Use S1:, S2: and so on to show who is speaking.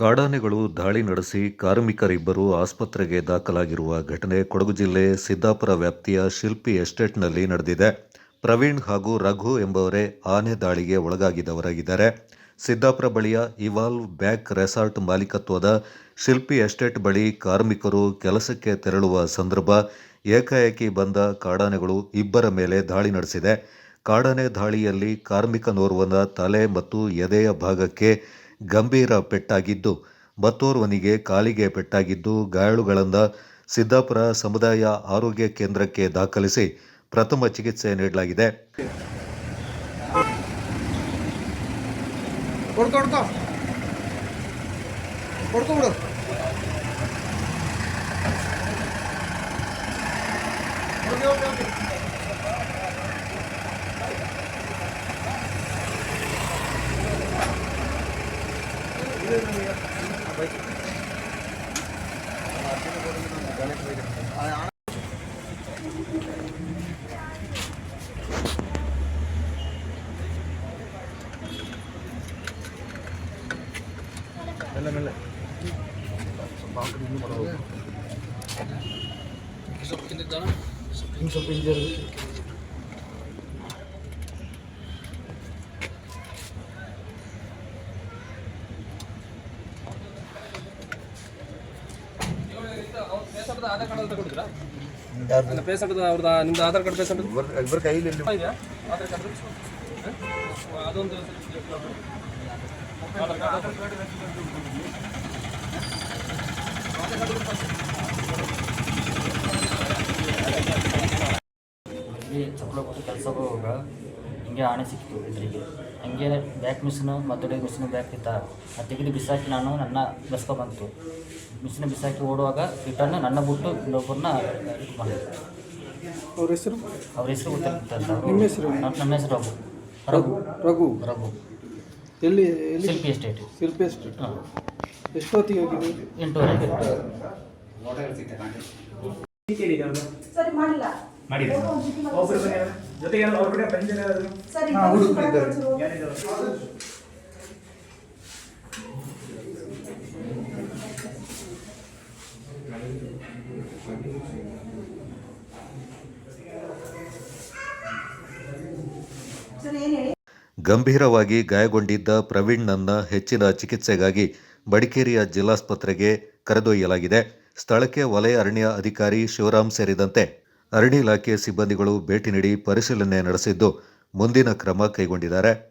S1: ಕಾಡಾನೆಗಳು ದಾಳಿ ನಡೆಸಿ ಕಾರ್ಮಿಕರಿಬ್ಬರು ಆಸ್ಪತ್ರೆಗೆ ದಾಖಲಾಗಿರುವ ಘಟನೆ ಕೊಡಗು ಜಿಲ್ಲೆ ಸಿದ್ದಾಪುರ ವ್ಯಾಪ್ತಿಯ ಶಿಲ್ಪಿ ಎಸ್ಟೇಟ್ನಲ್ಲಿ ನಡೆದಿದೆ. ಪ್ರವೀಣ್ ಹಾಗೂ ರಘು ಎಂಬವರೇ ಆನೆ ದಾಳಿಗೆ ಒಳಗಾಗಿದವರಾಗಿದ್ದಾರೆ ಸಿದ್ದಾಪುರ ಬಳಿಯ ಇವಾಲ್ವ್ ಬ್ಯಾಕ್ ರೆಸಾರ್ಟ್ ಮಾಲೀಕತ್ವದ ಶಿಲ್ಪಿ ಎಸ್ಟೇಟ್ ಬಳಿ ಕಾರ್ಮಿಕರು ಕೆಲಸಕ್ಕೆ ತೆರಳುವ ಸಂದರ್ಭ ಏಕಾಏಕಿ ಬಂದ ಕಾಡಾನೆಗಳು ಇಬ್ಬರ ಮೇಲೆ ದಾಳಿ ನಡೆಸಿದೆ. ಕಾಡಾನೆ ದಾಳಿಯಲ್ಲಿ ಕಾರ್ಮಿಕನೋರ್ವನ ತಲೆ ಮತ್ತು ಎದೆಯ ಭಾಗಕ್ಕೆ ಗಂಭೀರ ಪೆಟ್ಟಾಗಿದ್ದು ಮತ್ತೋರ್ವನಿಗೆ ಕಾಲಿಗೆ ಪೆಟ್ಟಾಗಿದ್ದು ಗಾಯಾಳುಗಳನ್ನು ಸಿದ್ದಾಪುರ ಸಮುದಾಯ ಆರೋಗ್ಯ ಕೇಂದ್ರಕ್ಕೆ ದಾಖಲಿಸಿ ಪ್ರಥಮ ಚಿಕಿತ್ಸೆ ನೀಡಲಾಗಿದೆ.
S2: Okay, okay, ಹೊಡ್ಕೊ.
S3: മെല്ലെ മെല്ലെ പാക്കിന് മറവ് ഇൻസപ്പിൻ്റെ ഇതാണ് ഇൻസപ്പിൻ്റെ ನಿಮ್ದು ಆಧಾರ್ ಕಾರ್ಡ್ ಪೇಸೆಂಟ್
S2: ಇಬ್ಬರ ಕೈಯಲ್ಲಿ
S3: ಇದೆಯಾ? ಆಧಾರ್ ಕಾರ್ಡ್? ಅದೊಂದು ಆಧಾರ್ ಕಾರ್ಡ್.
S4: ಕೆಲಸ ಆಣೆ ಸಿಕ್ಕಿತು ಎದುರಿಗೆ. ಹಂಗೆ ಬ್ಯಾಕ್ ಮಿಷಿನು ಮತ್ತೊಡೆ ಮಿಷಿನ್ ಬ್ಯಾಕ್ ಇತ್ತ ಅದು ತೆಗೆದು ಬಿಸಾಕಿ ನಾನು ನನ್ನ ಬಸ್ಕೊ ಬಂತು. ಮಿಷಿನ್ ಬಿಸಾಕಿ ಓಡುವಾಗ ರಿಟರ್ನ್ ನನ್ನ ಬಿಟ್ಟು ಇನ್ನೊಬ್ಬರನ್ನ ಇದು ಮಾಡಿದೆ
S2: ಅವ್ರ ಹೆಸರು?
S4: ಅವ್ರ ಹೆಸರು
S2: ನಿಮ್ಮ ಹೆಸರು?
S4: ನಮ್ಮ ಹೆಸರು ರಘು. ರಘು.
S2: ರಘು?
S4: ರಘು.
S2: ಎಲ್ಲಿ
S4: ಶಿಲ್ಪಿ ಎಸ್ಟೇಟ್.
S2: ಶಿಲ್ಪಿ ಎಸ್ಟೇಟ್.
S4: ಹಾಂ.
S2: ಎಷ್ಟೊತ್ತಿಗೆ ಹೋಗಿದೆ
S4: ಎಂಟೂವರೆಗೆ.
S5: ಸರಿ ಮಾಡಿಲ್ಲ ಸರಿ ಸರಿ ಏನು ಹೇಳಿ?
S1: ಗಂಭೀರವಾಗಿ ಗಾಯಗೊಂಡಿದ್ದ ಪ್ರವೀಣ್ನನ್ನ ಹೆಚ್ಚಿನ ಚಿಕಿತ್ಸೆಗಾಗಿ ಬಡಿಕೇರಿಯ ಜಿಲ್ಲಾಸ್ಪತ್ರೆಗೆ ಕರೆದೊಯ್ಯಲಾಗಿದೆ. ಸ್ಥಳಕ್ಕೆ ವಲಯ ಅರಣ್ಯ ಅಧಿಕಾರಿ ಶಿವರಾಮ್ ಸೇರಿದಂತೆ ಅರಣ್ಯ ಇಲಾಖೆ ಸಿಬ್ಬಂದಿಗಳು ಭೇಟಿ ನೀಡಿ ಪರಿಶೀಲನೆ ನಡೆಸಿದ್ದು ಮುಂದಿನ ಕ್ರಮ ಕೈಗೊಂಡಿದ್ದಾರೆ.